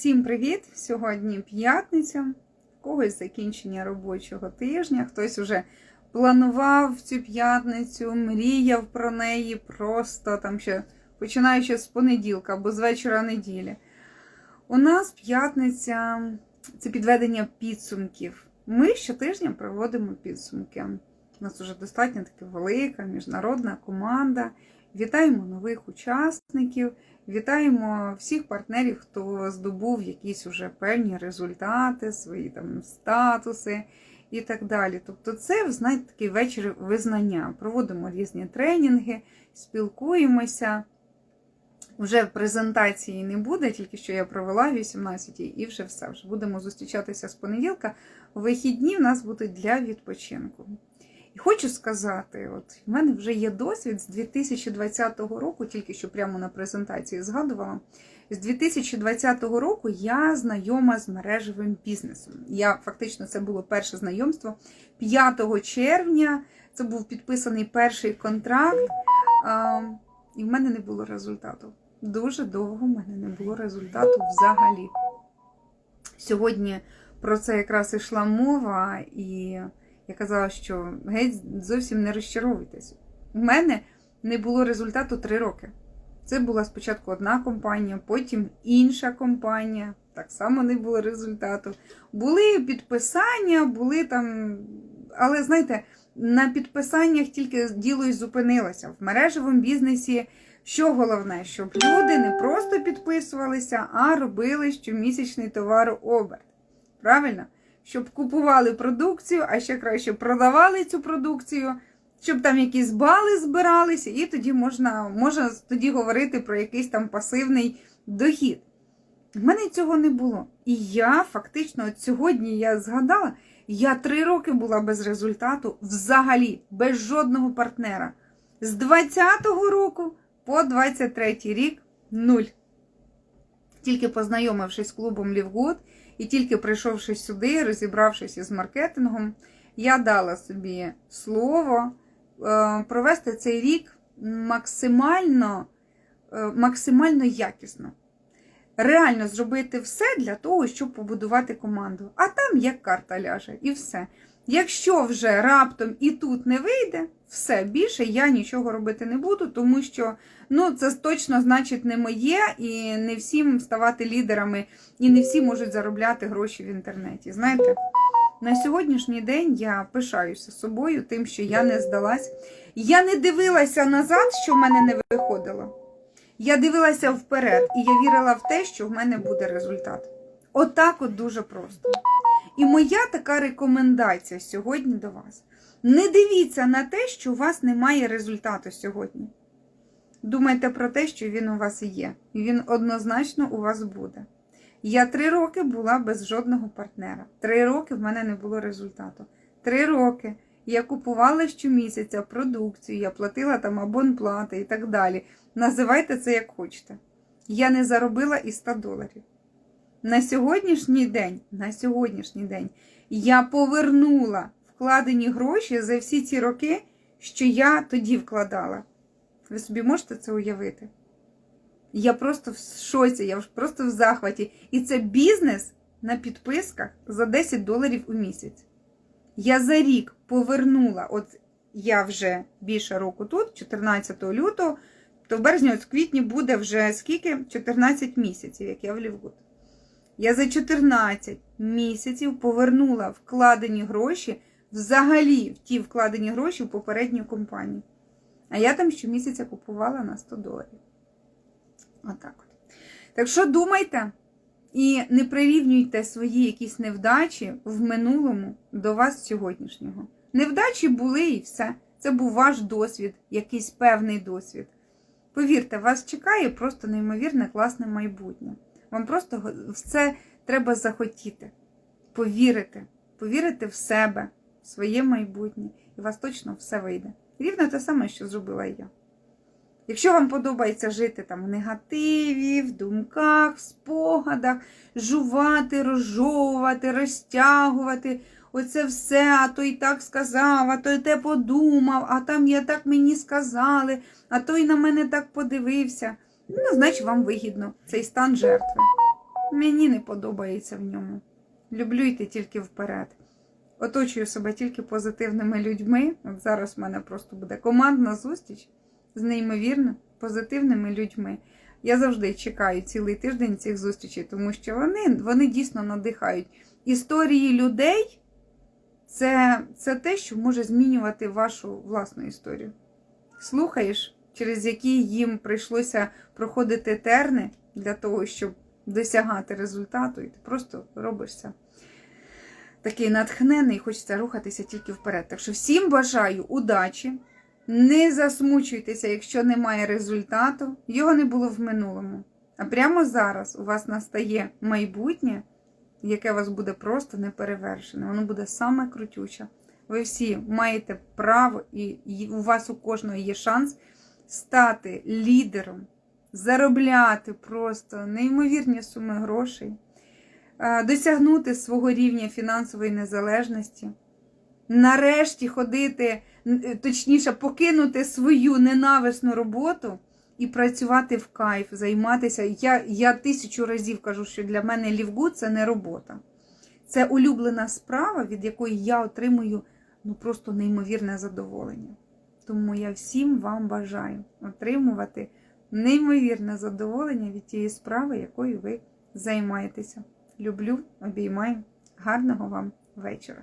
Всім привіт! Сьогодні п'ятниця, в когось закінчення робочого тижня, хтось уже планував цю п'ятницю, мріяв про неї просто там ще починаючи з понеділка або з вечора неділі. У нас п'ятниця це підведення підсумків. Ми щотижня проводимо підсумки. У нас вже достатньо така велика міжнародна команда. Вітаємо нових учасників, вітаємо всіх партнерів, хто здобув якісь уже певні результати, свої там статуси і так далі. Тобто, це, знаєте, такий вечір визнання. Проводимо різні тренінги, спілкуємося. Вже презентації не буде, тільки що я провела 18 і вже все. Вже будемо зустрічатися з понеділка. Вихідні в нас будуть для відпочинку. І хочу сказати, от в мене вже є досвід з 2020 року, тільки що прямо на презентації згадувала. З 2020 року я знайома з мережевим бізнесом. Я фактично це було перше знайомство 5 червня. Це був підписаний перший контракт, а, і в мене не було результату. Дуже довго в мене не було результату взагалі. Сьогодні про це якраз йшла мова, і я казала, що геть зовсім не розчаровуйтесь. У мене не було результату три роки. Це була спочатку одна компанія, потім інша компанія. Так само не було результату. Були підписання, були там. Але знаєте, на підписаннях тільки діло й зупинилося. В мережевому бізнесі що головне, щоб люди не просто підписувалися, а робили щомісячний товарооберт. Правильно? Щоб купували продукцію, а ще краще продавали цю продукцію, щоб там якісь бали збиралися, і тоді можна можна тоді говорити про якийсь там пасивний дохід. В мене цього не було. І я фактично от сьогодні я згадала, я три роки була без результату взагалі, без жодного партнера. З 20-го року по 23 рік нуль. Тільки познайомившись з клубом Лівгуд і тільки прийшовши сюди, розібравшись із маркетингом, я дала собі слово е, провести цей рік максимально, е, максимально якісно. Реально зробити все для того, щоб побудувати команду. А там як карта ляже, і все. Якщо вже раптом і тут не вийде, все більше я нічого робити не буду, тому що ну, це точно значить не моє, і не всім ставати лідерами, і не всі можуть заробляти гроші в інтернеті. Знаєте, на сьогоднішній день я пишаюся собою, тим, що я не здалась. Я не дивилася назад, що в мене не виходило. Я дивилася вперед, і я вірила в те, що в мене буде результат. Отак от дуже просто. І моя така рекомендація сьогодні до вас. Не дивіться на те, що у вас немає результату сьогодні. Думайте про те, що він у вас є. І він однозначно у вас буде. Я три роки була без жодного партнера. Три роки в мене не було результату. Три роки я купувала щомісяця продукцію, я платила там абонплати і так далі. Називайте це як хочете. Я не заробила і 100 доларів. На сьогоднішній день, на сьогоднішній день я повернула вкладені гроші за всі ці роки, що я тоді вкладала. Ви собі можете це уявити? Я просто в шоці, я просто в захваті. І це бізнес на підписках за 10 доларів у місяць. Я за рік повернула, от я вже більше року тут, 14 лютого, то в березні, от в квітні буде вже скільки? 14 місяців, як я в Лівгуд. Я за 14 місяців повернула вкладені гроші взагалі в ті вкладені гроші в попередню компанію. А я там щомісяця купувала на 100 доларів. Отак от. Так що думайте і не прирівнюйте свої якісь невдачі в минулому до вас сьогоднішнього. Невдачі були і все. Це був ваш досвід, якийсь певний досвід. Повірте, вас чекає просто неймовірне класне майбутнє. Вам просто все треба захотіти, повірити, повірити в себе, в своє майбутнє, і у вас точно все вийде. Рівно те саме, що зробила я. Якщо вам подобається жити там в негативі, в думках, в спогадах, жувати, розжовувати, розтягувати, оце все, а той так сказав, а той те подумав, а там я так мені сказали, а той на мене так подивився. Ну, значить, вам вигідно цей стан жертви. Мені не подобається в ньому. Люблю йти тільки вперед. Оточую себе тільки позитивними людьми. От зараз в мене просто буде командна зустріч з неймовірно позитивними людьми. Я завжди чекаю цілий тиждень цих зустрічей, тому що вони, вони дійсно надихають. Історії людей це, це те, що може змінювати вашу власну історію. Слухаєш, через які їм прийшлося проходити терни для того, щоб досягати результату, і ти просто робишся такий натхнений, хочеться рухатися тільки вперед. Так що всім бажаю удачі. Не засмучуйтеся, якщо немає результату. Його не було в минулому. А прямо зараз у вас настає майбутнє, яке у вас буде просто неперевершене. Воно буде саме крутюче. Ви всі маєте право, і у вас у кожного є шанс стати лідером, заробляти просто неймовірні суми грошей, досягнути свого рівня фінансової незалежності, нарешті ходити, точніше, покинути свою ненависну роботу і працювати в кайф, займатися. Я, я тисячу разів кажу, що для мене лівгуд це не робота. Це улюблена справа, від якої я отримую ну, просто неймовірне задоволення. Тому я всім вам бажаю отримувати неймовірне задоволення від тієї справи, якою ви займаєтеся. Люблю, обіймаю. Гарного вам вечора!